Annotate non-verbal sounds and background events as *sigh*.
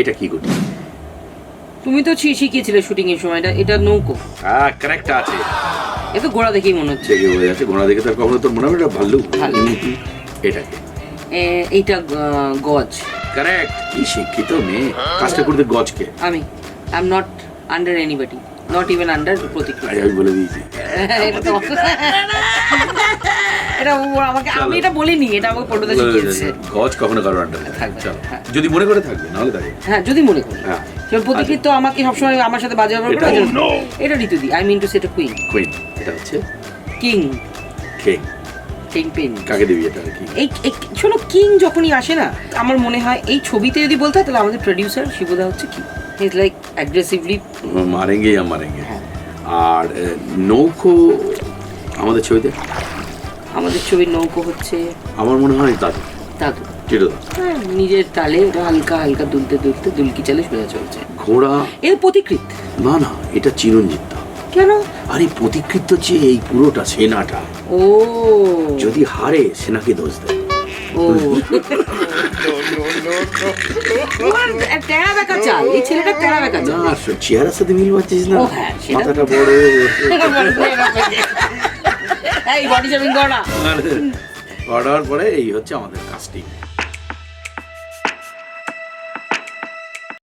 এটা কি গুটি তুমি তো শি- শিখিয়েছিলে শুটিং এর সময় এটা এটা নৌকো হ্যাঁ কারেক্ট আছে এ তো ঘোড়া দেখেই মনে হচ্ছে জেগে হয়ে যাচ্ছে ঘোড়া দেখে তার কখনো তোর মনে হবে এটা ভাল্লুক। এটাকে এইটা গজ কারেক্ট কি শিক্ষিত মেয়ে কাজটা করতে গজকে আমি I am not under anybody not even under প্রতিক্রিয়া আরে আমি বলে দিয়েছি এটা ও আমাকে আমি এটা বলিনি এটা আমাকে পটুদা শিখিয়েছে। গজ কখনো কারোর আন্ডার থাকবে, হ্যাঁ। যদি মনে করে থাকবে নাহলে হ্যাঁ যদি মনে করি। হ্যাঁ। যেমন প্রতিকৃত তো আমাকে সবসময় আমার সাথে বাজে ব্যবহার করে। এটা- ওই জন্য- ঋতুদি I mean to set queen queen এটা হচ্ছে কিং কাকে দিবি এটা কি? এই শোনো কিং যখনই আসে না আমার মনে হয় এই ছবিতে যদি বলতে হয় তাহলে আমাদের প্রডিউসার শিবদা হচ্ছে কি ইজ লাইক অ্যাগ্রেসিভলি মারেঙ্গে ইয়া মারেঙ্গে। আর নৌকো আমাদের ছবিতে আমাদের ছবির নৌকো হচ্ছে। আমার মনে হয় দাদু দাদু হ্যাঁ নিজের তালে ওটা হালকা হালকা দুলতে দুলতে দুলকি চালে সোজা চলছে। ঘোড়া। এর প্রতিকৃত। না না এটা চিরঞ্জিত কেন? আরে প্রতিকৃত যে এই পুরোটা সেনাটা ও। যদি হারে সেনাকে দোষ দেয়। ও। চেহারার সাথে মিল পাচ্ছিস না। হ্যাঁ, মাথাটা বড় *laughs* এই বডি শেভিং কর না। অর্ডার পরে এই হচ্ছে আমাদের কাস্টিং